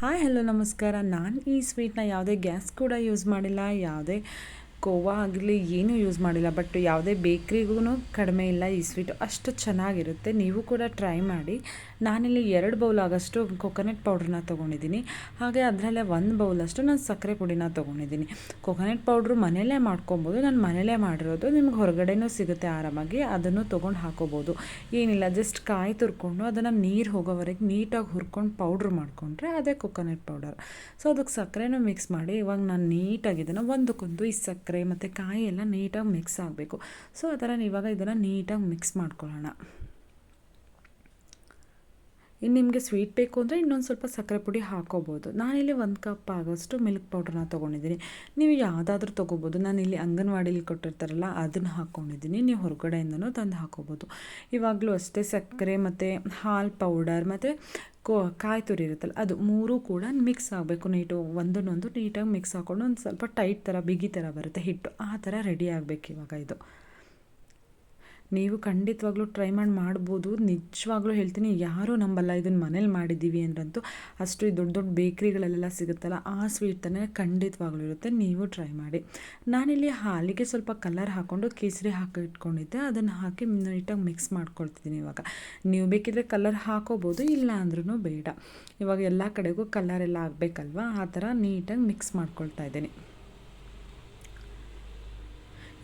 Hi hello ನಮಸ್ಕಾರ. ನಾನು ಈ ಸ್ವೀಟ್ನ ಯಾವುದೇ ಗ್ಯಾಸ್ ಕೂಡ ಯೂಸ್ ಮಾಡಿಲ್ಲ. ಯಾವುದೇ ಕೋವಾ ಆಗಲಿ ಏನೂ ಯೂಸ್ ಮಾಡಿಲ್ಲ, ಬಟ್ ಯಾವುದೇ ಬೇಕ್ರಿಗೂ ಕಡಿಮೆ ಇಲ್ಲ ಈ ಸ್ವೀಟು. ಅಷ್ಟು ಚೆನ್ನಾಗಿರುತ್ತೆ. ನೀವು ಕೂಡ ಟ್ರೈ ಮಾಡಿ. ನಾನಿಲ್ಲಿ ಎರಡು ಬೌಲ್ ಆಗೋಷ್ಟು ಕೊಕೊನಟ್ ಪೌಡ್ರನ್ನ ತೊಗೊಂಡಿದ್ದೀನಿ. ಹಾಗೆ ಅದರಲ್ಲೇ ಒಂದು ಬೌಲಷ್ಟು ನಾನು ಸಕ್ಕರೆ ಪುಡಿನ ತೊಗೊಂಡಿದ್ದೀನಿ. ಕೊಕೊನಟ್ ಪೌಡ್ರು ಮನೆಯಲ್ಲೇ ಮಾಡ್ಕೊಬೋದು. ನಾನು ಮನೆಯಲ್ಲೇ ಮಾಡಿರೋದು. ನಿಮ್ಗೆ ಹೊರಗಡೆನೂ ಸಿಗುತ್ತೆ ಆರಾಮಾಗಿ. ಅದನ್ನು ತೊಗೊಂಡು ಹಾಕೋಬೋದು. ಏನಿಲ್ಲ, ಜಸ್ಟ್ ಕಾಯಿ ತುರ್ಕೊಂಡು ಅದನ್ನು ನೀರು ಹೋಗೋವರೆಗೆ ನೀಟಾಗಿ ಹುರ್ಕೊಂಡು ಪೌಡ್ರ್ ಮಾಡಿಕೊಂಡ್ರೆ ಅದೇ ಕೊಕೊನಟ್ ಪೌಡರ್. ಸೊ, ಅದಕ್ಕೆ ಸಕ್ಕರೆನೂ ಮಿಕ್ಸ್ ಮಾಡಿ ಇವಾಗ ನಾನು ನೀಟಾಗಿ ಒಂದಕ್ಕೊಂದು ಈ ಸಕ್ಕರೆ ಸಕ್ಕರೆ ಮತ್ತು ಕಾಯಿ ಎಲ್ಲ ನೀಟಾಗಿ ಮಿಕ್ಸ್ ಆಗಬೇಕು. ಸೊ ಆ ಥರ ಇವಾಗ ಇದನ್ನು ನೀಟಾಗಿ ಮಿಕ್ಸ್ ಮಾಡ್ಕೊಳ್ಳೋಣ. ಇನ್ನು ನಿಮಗೆ ಸ್ವೀಟ್ ಬೇಕು ಅಂದರೆ ಇನ್ನೊಂದು ಸ್ವಲ್ಪ ಸಕ್ಕರೆ ಪುಡಿ ಹಾಕೋಬೋದು. ನಾನಿಲ್ಲಿ ಒಂದು ಕಪ್ ಆಗೋಷ್ಟು ಮಿಲ್ಕ್ ಪೌಡ್ರನ್ನ ತೊಗೊಂಡಿದ್ದೀನಿ. ನೀವು ಯಾವುದಾದ್ರೂ ತೊಗೋಬೋದು. ನಾನಿಲ್ಲಿ ಅಂಗನವಾಡಿಲಿ ಕೊಟ್ಟಿರ್ತಾರಲ್ಲ, ಅದನ್ನು ಹಾಕ್ಕೊಂಡಿದ್ದೀನಿ ನೀವು ಹೊರಗಡೆಯಿಂದನೂ ತಂದು ಹಾಕೋಬೋದು. ಇವಾಗಲೂ ಅಷ್ಟೇ ಸಕ್ಕರೆ ಮತ್ತು ಹಾಲು ಪೌಡರ್ ಮತ್ತು ಕೋ, ಕಾಯಿ ತುರಿ ಇರುತ್ತಲ್ಲ, ಅದು ಮೂರೂ ಕೂಡ ಮಿಕ್ಸ್ ಆಗಬೇಕು. ನೀಟು ಒಂದನ್ನೊಂದು ನೀಟಾಗಿ ಮಿಕ್ಸ್ ಹಾಕ್ಕೊಂಡು ಒಂದು ಸ್ವಲ್ಪ ಟೈಟ್ ಥರ ಬಿಗಿ ಥರ ಬರುತ್ತೆ ಹಿಟ್ಟು. ಆ ಥರ ರೆಡಿ ಆಗಬೇಕು ಇವಾಗ ಇದು. ನೀವು ಖಂಡಿತವಾಗ್ಲೂ ಟ್ರೈ ಮಾಡಿ, ಮಾಡ್ಬೋದು. ನಿಜವಾಗ್ಲೂ ಹೇಳ್ತೀನಿ, ಯಾರೂ ನಂಬಲ್ಲ ಇದನ್ನು ಮನೇಲಿ ಮಾಡಿದ್ದೀವಿ ಅಂದ್ರಂತೂ ಅಷ್ಟು ಈ ದೊಡ್ಡ ದೊಡ್ಡ ಬೇಕ್ರಿಗಳಲ್ಲೆಲ್ಲ ಸಿಗುತ್ತಲ್ಲ, ಆ ಸ್ವೀಟ್ ತಾನೇ ಖಂಡಿತವಾಗ್ಲೂ ಇರುತ್ತೆ. ನೀವು ಟ್ರೈ ಮಾಡಿ. ನಾನಿಲ್ಲಿ ಹಾಲಿಗೆ ಸ್ವಲ್ಪ ಕಲರ್ ಹಾಕ್ಕೊಂಡು ಕೇಸರಿ ಹಾಕಿ ಇಟ್ಕೊಂಡಿದ್ದೆ. ಅದನ್ನು ಹಾಕಿ ನೀಟಾಗಿ ಮಿಕ್ಸ್ ಮಾಡ್ಕೊಳ್ತಿದ್ದೀನಿ ಇವಾಗ. ನೀವು ಬೇಕಿದ್ರೆ ಕಲರ್ ಹಾಕೋಬೋದು, ಇಲ್ಲ ಅಂದ್ರೂ ಬೇಡ. ಇವಾಗ ಎಲ್ಲ ಕಡೆಗೂ ಕಲರ್ ಎಲ್ಲ ಆಗಬೇಕಲ್ವಾ? ಆ ಥರ ನೀಟಾಗಿ ಮಿಕ್ಸ್ ಮಾಡ್ಕೊಳ್ತಾ ಇದ್ದೀನಿ.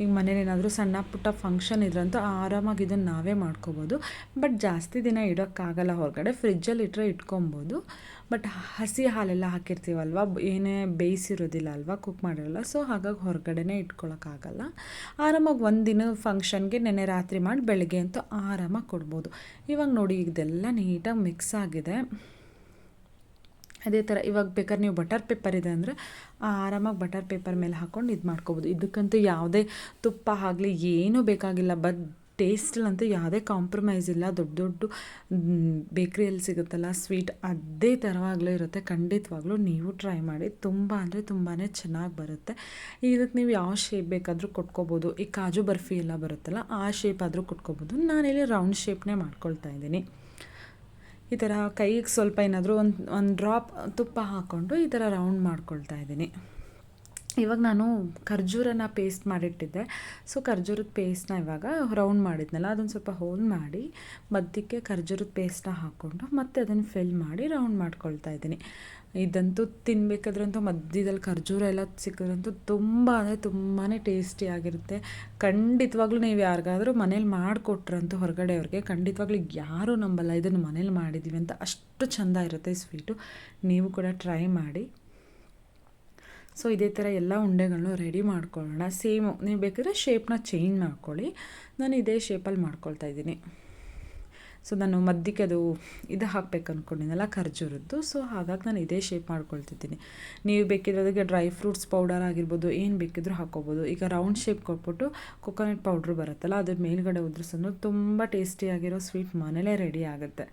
ಈಗ ಮನೇಲಿ ಏನಾದರೂ ಸಣ್ಣ ಪುಟ್ಟ ಫಂಕ್ಷನ್ ಇದ್ರಂತೂ ಆರಾಮಾಗಿ ಇದನ್ನು ನಾವೇ ಮಾಡ್ಕೋಬೋದು. ಬಟ್ ಜಾಸ್ತಿ ದಿನ ಇಡೋಕ್ಕಾಗಲ್ಲ, ಹೊರಗಡೆ ಫ್ರಿಜ್ಜಲ್ಲಿ ಇಟ್ಟರೆ ಇಟ್ಕೊಬೋದು. ಬಟ್ ಹಸಿ ಹಾಲೆಲ್ಲ ಹಾಕಿರ್ತೀವಲ್ವ, ಏನೇ ಬೇಯಿಸಿರೋದಿಲ್ಲ ಅಲ್ವಾ ಕುಕ್ ಮಾಡಿರಲ್ಲ. ಸೊ ಹಾಗಾಗಿ ಹೊರಗಡೆನೇ ಇಟ್ಕೊಳಕ್ಕಾಗಲ್ಲ. ಆರಾಮಾಗಿ ಒಂದು ದಿನ ಫಂಕ್ಷನ್ಗೆ ನೆನೆ ರಾತ್ರಿ ಮಾಡಿ ಬೆಳಗ್ಗೆ ಅಂತೂ ಆರಾಮಾಗಿ ಕೊಡ್ಬೋದು. ಇವಾಗ ನೋಡಿ, ಇದೆಲ್ಲ ನೀಟಾಗಿ ಮಿಕ್ಸ್ ಆಗಿದೆ. ಅದೇ ಥರ ಇವಾಗ ಬೇಕಾದ್ರೆ ನೀವು ಬಟರ್ ಪೇಪರ್ ಇದೆ ಅಂದರೆ ಆರಾಮಾಗಿ ಬಟರ್ ಪೇಪರ್ ಮೇಲೆ ಹಾಕ್ಕೊಂಡು ಇದು ಮಾಡ್ಕೋಬೋದು. ಇದಕ್ಕಂತೂ ಯಾವುದೇ ತುಪ್ಪ ಆಗಲಿ ಏನೂ ಬೇಕಾಗಿಲ್ಲ. ಬಟ್ ಟೇಸ್ಟಲ್ಲಂತೂ ಯಾವುದೇ ಕಾಂಪ್ರಮೈಸ್ ಇಲ್ಲ. ದೊಡ್ಡ ದೊಡ್ಡ ಬೇಕ್ರಿಯಲ್ಲಿ ಸಿಗುತ್ತಲ್ಲ ಸ್ವೀಟ್ ಅದೇ ಥರವಾಗಲೂ ಇರುತ್ತೆ. ಖಂಡಿತವಾಗ್ಲೂ ನೀವು ಟ್ರೈ ಮಾಡಿ, ತುಂಬ ಅಂದರೆ ತುಂಬಾ ಚೆನ್ನಾಗಿ ಬರುತ್ತೆ. ಇದಕ್ಕೆ ನೀವು ಯಾವ ಶೇಪ್ ಬೇಕಾದರೂ ಕೊಟ್ಕೋಬೋದು. ಈ ಕಾಜು ಬರ್ಫಿ ಎಲ್ಲ ಬರುತ್ತಲ್ಲ, ಆ ಶೇಪ್ ಆದರೂ ಕೊಟ್ಕೋಬೋದು. ನಾನಿಲ್ಲಿ ರೌಂಡ್ ಶೇಪ್ನೇ ಮಾಡ್ಕೊಳ್ತಾ ಇದ್ದೀನಿ. ಈ ಥರ ಕೈಗೆ ಸ್ವಲ್ಪ ಏನಾದರೂ ಒಂದು ಒಂದು ಡ್ರಾಪ್ ತುಪ್ಪ ಹಾಕ್ಕೊಂಡು ಈ ಥರ ರೌಂಡ್ ಮಾಡ್ಕೊಳ್ತಾ ಇದ್ದೀನಿ. ಇವಾಗ ನಾನು ಖರ್ಜೂರನ ಪೇಸ್ಟ್ ಮಾಡಿಟ್ಟಿದ್ದೆ. ಸೊ ಖರ್ಜೂರದ ಪೇಸ್ಟ್ನ ಇವಾಗ ರೌಂಡ್ ಮಾಡಿದ್ನಲ್ಲ ಅದನ್ನು ಸ್ವಲ್ಪ ಹೋಲ್ ಮಾಡಿ, ಮಧ್ಯಕ್ಕೆ ಖರ್ಜೂರದ ಪೇಸ್ಟ್ನ ಹಾಕ್ಕೊಂಡು ಮತ್ತೆ ಅದನ್ನು ಫಿಲ್ ಮಾಡಿ ರೌಂಡ್ ಮಾಡ್ಕೊಳ್ತಾ ಇದ್ದೀನಿ. ಇದಂತೂ ತಿನ್ನಬೇಕಾದ್ರಂತೂ ಮಧ್ಯದಲ್ಲಿ ಖರ್ಜೂರ ಎಲ್ಲ ಸಿಕ್ಕಿದ್ರಂತೂ ತುಂಬ, ಅಂದರೆ ತುಂಬಾ ಟೇಸ್ಟಿಯಾಗಿರುತ್ತೆ ಖಂಡಿತವಾಗ್ಲೂ ನೀವು ಯಾರಿಗಾದರೂ ಮನೇಲಿ ಮಾಡಿಕೊಟ್ರಂತೂ ಹೊರಗಡೆಯವ್ರಿಗೆ ಖಂಡಿತವಾಗ್ಲೂ ಯಾರೂ ನಂಬಲ್ಲ, ಇದನ್ನು ಮನೇಲಿ ಮಾಡಿದ್ದೀವಿ ಅಂತ ಅಷ್ಟು ಚೆಂದ ಇರುತ್ತೆ ಸ್ವೀಟು ನೀವು ಕೂಡ ಟ್ರೈ ಮಾಡಿ. ಸೊ ಇದೇ ಥರ ಎಲ್ಲ ಉಂಡೆಗಳನ್ನು ರೆಡಿ ಮಾಡ್ಕೊಳ್ಳೋಣ. ಸೇಮು ನೀವು ಬೇಕಾದ್ರೆ ಶೇಪ್ನ ಚೇಂಜ್ ಮಾಡ್ಕೊಳ್ಳಿ. ನಾನು ಇದೇ ಶೇಪಲ್ಲಿ ಮಾಡ್ಕೊಳ್ತಾ ಇದ್ದೀನಿ. ಸೊ ನಾನು ಮಧ್ಯಕ್ಕೆ ಅದು ಇದು ಹಾಕ್ಬೇಕು ಅಂದ್ಕೊಂಡಿದ್ದೆನಲ್ಲ ಖರ್ಜೂರದ್ದು. ಸೊ ಹಾಗಾಗಿ ನಾನು ಇದೇ ಶೇಪ್ ಮಾಡ್ಕೊಳ್ತಿದ್ದೀನಿ. ನೀವು ಬೇಕಿದ್ರೆ ಅದಕ್ಕೆ ಡ್ರೈ ಫ್ರೂಟ್ಸ್ ಪೌಡರ್ ಆಗಿರ್ಬೋದು, ಏನು ಬೇಕಿದ್ರೂ ಹಾಕೋಬೋದು ಈಗ ರೌಂಡ್ ಶೇಪ್ ಕೊಟ್ಬಿಟ್ಟು ಕೊಕೊನಟ್ ಪೌಡ್ರ್ ಬರುತ್ತಲ್ಲ, ಅದ್ರ ಮೇಲ್ಗಡೆ ಉದ್ರಿಸೋದು ತುಂಬ ಟೇಸ್ಟಿಯಾಗಿರೋ ಸ್ವೀಟ್ ಮನೇಲೇ ರೆಡಿ ಆಗುತ್ತೆ.